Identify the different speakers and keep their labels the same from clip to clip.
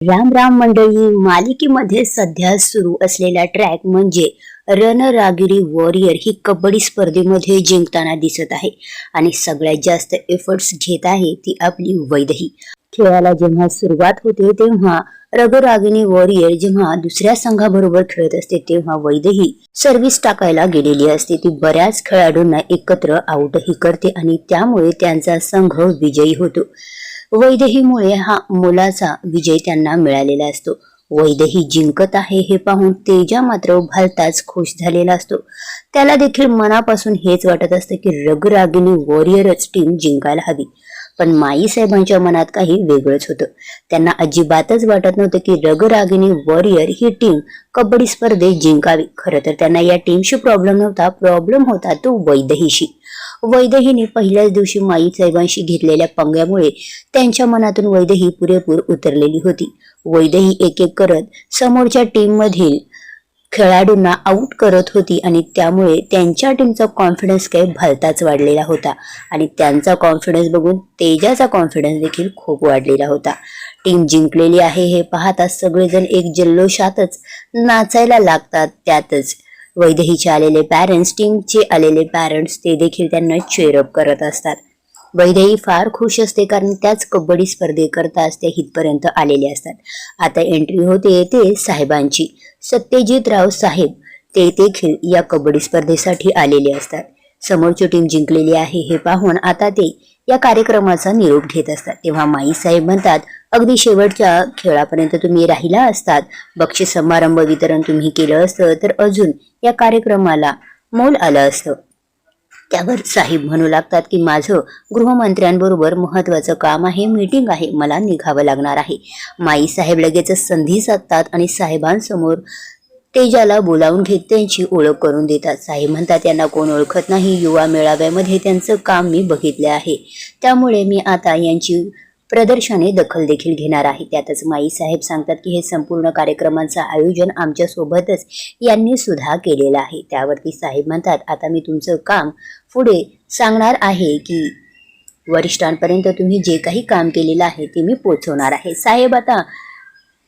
Speaker 1: राम राम मंडळी मालिकेमध्ये सध्या सुरू असलेला ट्रॅक म्हणजे रणरागिरी वॉरियर ही कबड्डी स्पर्धेमध्ये जिंकताना दिसत आहे आणि सगळ्यात जास्त एफर्ट्स घेत आहे ती आपली वैदही. खेळाला जेव्हा सुरुवात होते तेव्हा रगरागिनी वॉरियर जेव्हा दुसऱ्या संघाबरोबर खेळत असते तेव्हा वैदही सर्व्हिस टाकायला गेलेली असते. ती बऱ्याच खेळाडूंना एकत्र आउटही करते आणि त्यामुळे त्यांचा संघ विजयी होतो. वैदेहीमुळे हा मुलाचा विजय त्यांना मिळालेला असतो. वैदेही जिंकत आहे हे पाहून तेजा मात्र भलताच खुश झालेला असतो. त्याला देखील मनापासून हेच वाटत असतं की रगरागिनी वॉरियरच टीम जिंकायला हवी. पण माई साहेबांच्या मनात काही वेगळंच होतं. त्यांना अजिबातच वाटत नव्हतं की रगरागिनी वॉरियर ही टीम कबड्डी स्पर्धेत जिंकावी. खरं तर त्यांना या टीमशी प्रॉब्लेम नव्हता प्रॉब्लेम होता तो वैदहीशी. वैदहीने पहिल्याच दिवशी माई साहेबांशी घेतलेल्या पंग्यामुळे त्यांच्या मनातून वैदही पुरेपूर उतरलेली होती. वैदही एक एक करत समोरच्या टीममधील खेळाडूंना आऊट करत होती आणि त्यामुळे त्यांच्या टीमचा कॉन्फिडन्स काही भलताच वाढलेला होता आणि त्यांचा कॉन्फिडन्स बघून तेजाचा कॉन्फिडन्स देखील खूप वाढलेला होता. टीम जिंकलेली आहे हे पाहता सगळेजण एक जल्लोषातच नाचायला लागतात त्यातच वैदेहीचे आलेले पॅरेंट्स टीमचे आलेले पॅरेंट्स ते देखील त्यांना चेअरअप करत असतात. वैदेही फार खुश असते कारण त्याच कबड्डी स्पर्धेकरताच ते इथपर्यंत आलेले असतात. आता एंट्री होते ते साहेबांची. सत्यजित राव साहेब ते देखील या कबड्डी स्पर्धेसाठी आलेले असतात. समोरची टीम जिंकलेली आहे हे पाहून आता ते या कार्यक्रमाचा निरोप घेत असतात. तेव्हा माई साहेब म्हणतात अगदी शेवटच्या खेळापर्यंत तुम्ही राहिला असतात. बक्षीस समारंभ वितरण तुम्ही केलं असतं तर अजून या कार्यक्रमाला मोल आलं असतं. त्यावर साहेब म्हणू लागतात की माझं गृहमंत्र्यांबरोबर महत्वाचं काम आहे मीटिंग आहे मला निघावं लागणार आहे. माई साहेब लगेच संधी साधतात आणि साहेबांसमोर तेजाला बोलावून घेत त्यांची ओळख करून देतात. साहेब म्हणतात यांना कोण ओळखत नाही? युवा मेळाव्यामध्ये त्यांचं काम मी बघितले आहे. त्यामुळे मी आता यांची प्रदर्शने दखल देखील घेणार आहे. त्यातच माई साहेब सांगतात की हे संपूर्ण कार्यक्रमांचं आयोजन आमच्या सोबतच यांनी सुद्धा केलेलं आहे. त्यावरती साहेब म्हणतात आता मी तुमचं काम पुढे सांगणार आहे की वरिष्ठांपर्यंत तुम्ही जे काही काम केलेलं आहे ते मी पोचवणार आहे. साहेब आता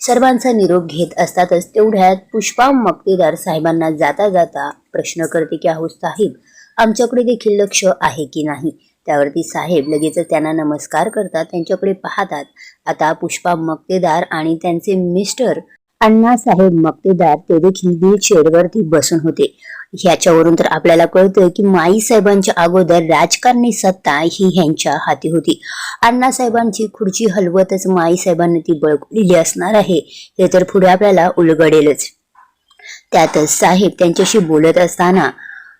Speaker 1: सर्वांचा निरोप घेत असतातच तेवढ्यात पुष्पा मक्तेदार साहेबांना जाता जाता प्रश्न करते की आहो साहेब आमच्याकडे देखील लक्ष आहे की नाही? त्यावरती साहेब लगेच त्यांना नमस्कार करतात त्यांच्याकडे पाहतात. आता पुष्पा मक्तेदार आणि त्यांचे मिस्टर अण्णासाहेब मक्तेदार ते देखील व्हीलचेअरवरती बसून होते. ह्याच्यावरून तर आपल्याला कळतं की माई साहेबांच्या अगोदर राजकारणी सत्ता ही ह्यांच्या हाती होती. अण्णासाहेबांची खुर्ची हलवतच माई साहेबांनी ती बळकलेली असणार आहे हे तर पुढे आपल्याला उलगडेलच. त्यातच साहेब त्यांच्याशी बोलत असताना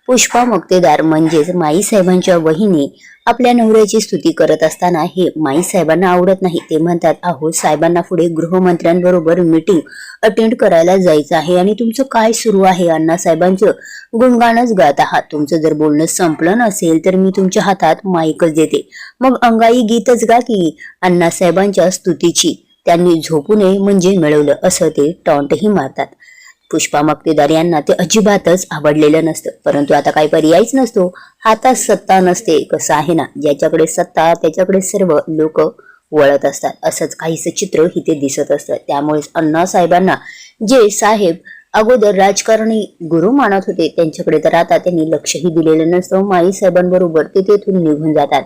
Speaker 1: पुष्पा मक्तेदार म्हणजेच माई साहेबांच्या वहिनी आपल्या नवऱ्याची स्तुती करत असताना हे माई साहेबांना आवडत नाही. ते म्हणतात अहो साहेबांना पुढे गृहमंत्र्यांबरोबर मीटिंग अटेंड करायला जायचं आहे आणि तुमचं काय सुरू आहे? अण्णा साहेबांचं गुणगाणच गात आहात. तुमचं जर बोलणं संपलं नसेल तर मी तुमच्या हातात माईकच देते. मग अंगाई गीतच गा की अण्णासाहेबांच्या स्तुतीची. त्यांनी झोपू नये म्हणजे मिळवलं असं ते टॉन्टही मारतात. पुष्पा मक्तेदार यांना ते अजिबातच आवडलेलं नसतं. परंतु आता काही पर्यायच नसतो. हातात सत्ता नसते. कसं आहे ना ज्याच्याकडे सत्ता त्याच्याकडे सर्व लोक वळत असतात. असंच काहीसं चित्र इथे दिसत असतं. त्यामुळेच अण्णासाहेबांना जे साहेब अगोदर राजकारणी गुरु मानत होते त्यांच्याकडे तर आता त्यांनी लक्षही दिलेलं नसतं. माई साहेबांबरोबर ते तेथून निघून जातात.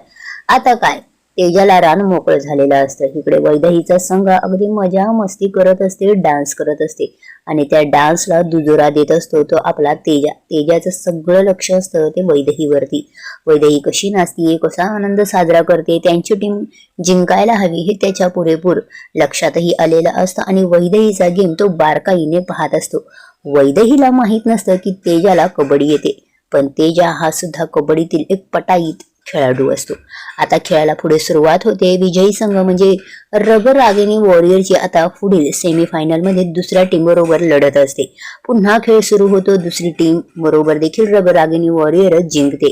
Speaker 1: आता काय? तेजाला रान मोकळं झालेलं असतं. इकडे वैदहीचा संघ अगदी मजा मस्ती करत असते डान्स करत असते. आणि त्या डान्सला दुजोरा देत असतो तो आपला तेजा. तेजाचं सगळं लक्ष असतं ते वैदहीवरती. वैदही कशी नाचते कसा आनंद साजरा करते त्यांची टीम जिंकायला हवी हे त्याच्या पुरेपूर लक्षातही आलेलं असतं आणि वैदहीचा गेम तो बारकाईने पाहत असतो. वैदहीला माहीत नसतं की तेजाला कबड्डी येते पण तेजा हा सुद्धा कबड्डीतील एक पटाईत खेळाडू असतो. आता खेळाला पुढे सुरुवात होते. विजयी संघ म्हणजे रबर रागिनी वॉरियरची आता पुढील सेमीफायनलमध्ये दुसऱ्या टीमबरोबर लढत असते. पुन्हा खेळ सुरू होतो. दुसरी टीम बरोबर देखील रबर रागिनी वॉरियरच जिंकते.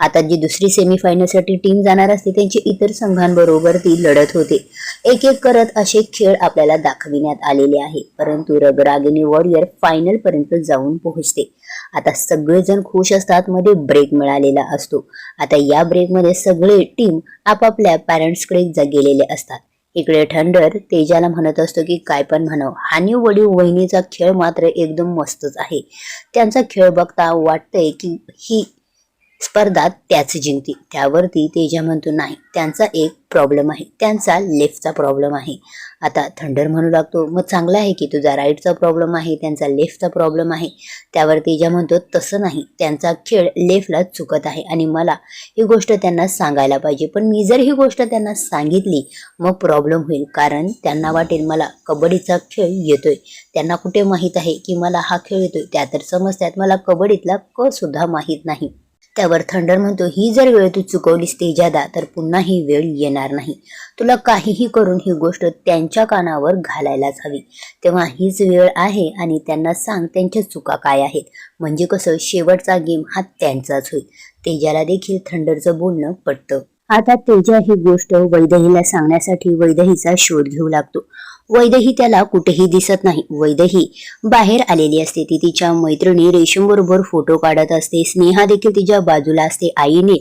Speaker 1: आता जी दुसरी सेमीफायनलसाठी टीम जाणार असते त्यांची इतर संघांबरोबर ती लढत होते. एक एक करत असे खेळ आपल्याला दाखविण्यात आलेले आहे. परंतु रगरागिनी वॉरियर फायनल पर्यंत जाऊन पोहोचते. आता सगळेजण खुश असतात मध्ये ब्रेक मिळालेला असतो. आता या ब्रेकमध्ये सगळे टीम आपापल्या पॅरेंट्सकडे गेलेले असतात. इकडे थंडर तेजाला म्हणत असतो की काय पण म्हणाव. हानी वडील वहिनीचा खेळ मात्र एकदम मस्तच आहे. त्यांचा खेळ बघता वाटतंय की ही स्पर्धा त्याच जिंकते त्यावरती तेजा म्हणतो नाही त्यांचा एक प्रॉब्लेम आहे. त्यांचा लेफ्टचा प्रॉब्लेम आहे. आता थंडर म्हणू लागतो मग चांगला आहे की तुझा राईटचा प्रॉब्लेम आहे त्यांचा लेफ्टचा प्रॉब्लेम आहे. त्यावर तेजा म्हणतो तसं नाही त्यांचा खेळ लेफ्टला चुकत आहे. आणि मला ही गोष्ट त्यांना सांगायला पाहिजे. पण मी जर ही गोष्ट त्यांना सांगितली मग प्रॉब्लेम होईल. कारण त्यांना वाटेल मला कबड्डीचा खेळ येतोय. त्यांना कुठे माहीत आहे की मला हा खेळ येतोय? त्या तर समजतात. मला कबड्डीतला क सुद्धा माहीत नाही. त्यावर थंडर म्हणतो ही जर वेळ तू चुकवलीस तेजादा तर पुन्हा ही वेळ येणार नाही. तुला काहीही करून ही गोष्ट त्यांच्या कानावर घालायलाच हवी. तेव्हा हीच वेळ आहे आणि त्यांना सांग त्यांच्या चुका काय आहेत. म्हणजे कसं शेवटचा गेम हा त्यांचाच होईल तेजाला देखील थंडरचं बोलणं पटतं. आता तेजा ही गोष्ट वैदहीला सांगण्यासाठी वैदहीचा शोध घेऊ लागतो. वैदही त्याला कुठेही दिसत नाही. वैदही बाहेर आलेली असते. ती तिच्या मैत्रिणी रेशम बरोबर फोटो काढत असते. स्नेहा देखील तिच्या बाजूला असते. आईने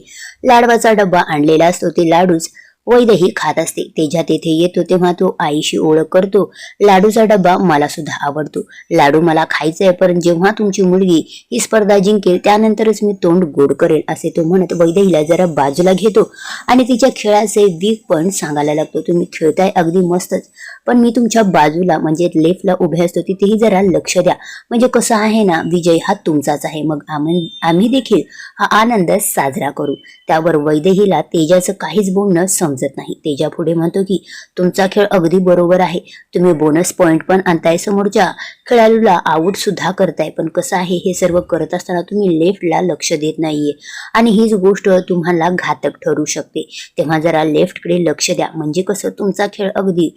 Speaker 1: लाडवाचा डब्बा आणलेला असतो. ते लाडूच वैदही खात असते. तेजा तेथे येतो तेव्हा तो आईशी ओळख करतो. लाडूचा डब्बा मला सुद्धा आवडतो. लाडू मला खायचा आहे पण जेव्हा तुमची मुलगी ही स्पर्धा जिंकेल त्यानंतरच मी तोंड गोड करेल असे तो म्हणत वैदहीला जरा बाजूला घेतो आणि तिच्या खेळाचे वीक पण सांगायला लागतो. तुम्ही खेळताय अगदी मस्तच पण मी तुमच्या बाजूला म्हणजे लेफ्टला उभे असतो तिथेही जरा लक्ष द्या. म्हणजे कसं आहे ना विजय हा तुमचाच आहे. मग आम्ही आम्ही देखील हा आनंद साजरा करू. त्यावर वैदेहीला तेजाचं काहीच बोलणं समजत नाही. तेजा पुढे म्हणतो की तुमचा खेळ अगदी बरोबर आहे. तुम्ही बोनस पॉइंट पण आणताय समोरच्या खेळाडूला. आऊट सुद्धा करताय. पण कसं आहे हे सर्व करत असताना तुम्ही लेफ्टला लक्ष देत नाहीये. आणि हीच गोष्ट तुम्हाला घातक ठरू शकते. तेव्हा जरा लेफ्टकडे लक्ष द्या. म्हणजे कसं तुमचा खेळ अगदी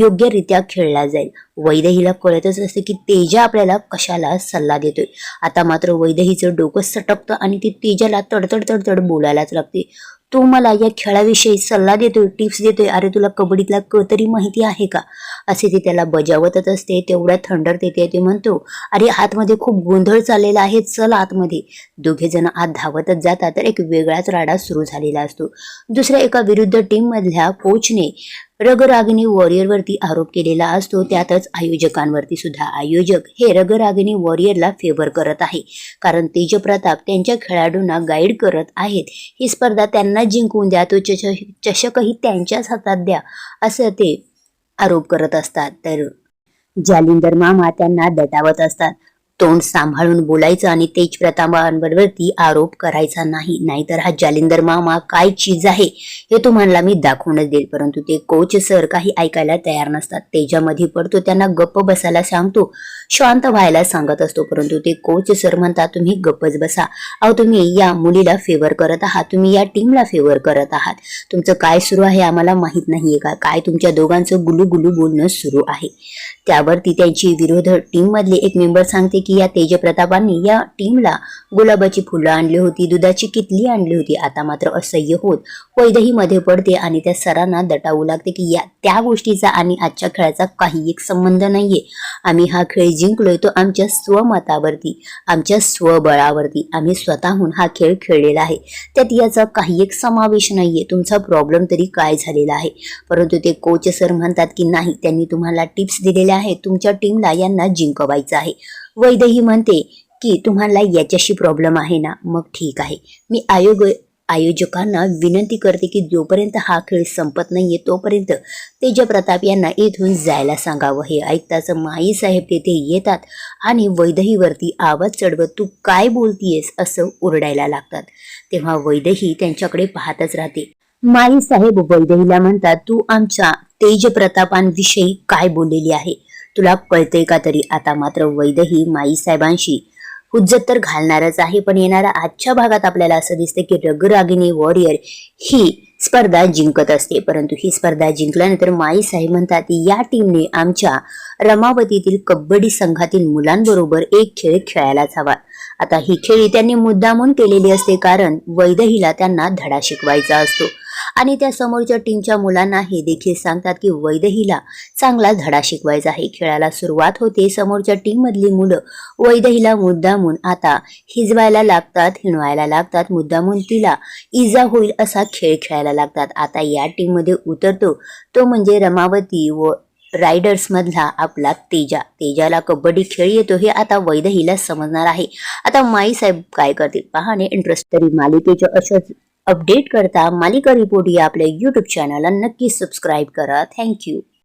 Speaker 1: योग्यरित्या खेळला जाईल. वैदहीला कळतच असते की तेजा आपल्याला कशाला सल्ला देतोय. आता मात्र वैदहीचं डोकं सटकतं आणि ती तेजाला तडतड तडतड बोलायलाच लागते. तू मला या खेळाविषयी सल्ला देतोय टिप्स देतोय. अरे तुला कबड्डीतला क तरी माहिती आहे का? असे ते त्याला बजावतच असते तेवढ्या थंडर देते ते म्हणतो अरे आतमध्ये खूप गोंधळ चाललेला आहे चल आतमध्ये. दोघे जण आत धावतच जातात तर एक वेगळाच राडा सुरू झालेला असतो. दुसऱ्या एका विरुद्ध टीम मधल्या कोचने रगरागिनी वॉरियरवरती आरोप केलेला असतो त्यातच आयोजकांवरती सुद्धा. आयोजक हे रगरागिनी वॉरियरला फेवर करत आहे. कारण तेजप्रताप त्यांच्या खेळाडूंना गाईड करत आहेत. ही स्पर्धा त्यांना जिंकून द्या तो चषकही त्यांच्याच हातात द्या असं ते आरोप करत असतात. तर जालिंदर मामा त्यांना दटावत असतात. तोंड सांभाळून बोलायचं आणि तेज प्रतापांवरती आरोप करायचा नाही. नाहीतर हा जालिंदर मामा काय चीज आहे हे तुम्हाला मी दाखवूनच देईल. परंतु ते कोच सर काही ऐकायला तयार नसतात. तेजामध्ये पडतो त्यांना गप्प बसायला सांगतो शांत व्हायला सांगत असतो. परंतु ते कोच सर म्हणतात तुम्ही गप्पच बसा. अहो तुम्ही या मुलीला फेवर करत आहात. तुम्ही या टीमला फेवर करत आहात. तुमचं काय सुरू आहे आम्हाला माहीत नाहीये का? काय तुमच्या दोघांचं गुलू गुलू बोलणं सुरू आहे? त्यावरती त्यांची विरोध टीम मधले एक मेंबर सांगते की या तेजप्रतापांनी या टीमला गुलाबाची फुलं आणली होती दुधाची कितली आणली होती आता मात्र असह्य होत. वैदही मध्ये पडते आणि त्या सरांना दटावू लागते की या त्या गोष्टीचा आणि आजच्या खेळाचा काही एक संबंध नाहीये. आम्ही हा खेळ जिंकलोय तो आमच्या स्वमतावरती आमच्या स्वबळावरती. आम्ही स्वतःहून हा खेळ खेळलेला आहे. त्यात याचा काही एक समावेश नाहीये. तुमचा प्रॉब्लेम तरी काय झालेला आहे? परंतु ते कोच सर म्हणतात की नाही त्यांनी तुम्हाला टिप्स दिलेल्या आहेत. तुमच्या टीमला यांना जिंकवायचं आहे. वैदही म्हणते की तुम्हाला याच्याशी प्रॉब्लेम आहे ना? मग ठीक आहे. मी आयोग आयोजकांना विनंती करते की जोपर्यंत हा खेळ संपत नाहीये तोपर्यंत तेजप्रताप यांना इथून जायला सांगावं. हे ऐकताच माई साहेब तेथे येतात आणि वैदहीवरती आवाज चढवत तू काय बोलतीयस? असं ओरडायला लागतात. तेव्हा वैदही त्यांच्याकडे पाहतच राहते. माई साहेब वैदहीला म्हणतात तू आमच्या तेजप्रतापांविषयी काय बोललेली आहे? तुला कळतंय का तरी? आता मात्र वैदही माई साहेबांशी हुज्जत तर घालणारच आहे पण येणाऱ्या आजच्या भागात आपल्याला असं दिसतं की रगरागिनी वॉरियर ही स्पर्धा जिंकत असते. परंतु ही स्पर्धा जिंकल्यानंतर माई साहेब म्हणतात या टीमने आमच्या रमावतीतील कबड्डी संघातील मुलांबरोबर एक खेळ खेळायलाच हवा. आता ही खेळी त्यांनी मुद्दामून केलेली असते कारण वैदहीला त्यांना धडा शिकवायचा असतो. आणि त्या समोरच्या टीमच्या मुलांना हे देखील सांगतात की वैदहीला चांगला धडा शिकवायचा आहे. खेळाला सुरुवात होते. समोरच्या टीम मधली मुलं वैदहीला मुद्दामून आता हिजवायला लागतात हिणवायला लागतात. मुद्दामून तिला इजा होईल असा खेळ खेळायला लागतात. आता या टीममध्ये उतरतो. तो म्हणजे रमावती व रायडर्स मधला आपला तेजा. तेजाला कबड्डी खेळ येतो हे आता वैदहीला समजणार आहे. आता माई साहेब काय करतील? पहाणे इंटरेस्ट तरी मालिकेच्या अशाच अपडेट करता मालिका रिपोर्ट या आपल्या युट्यूब चॅनलला नक्की सबस्क्राईब करा. थँक्यू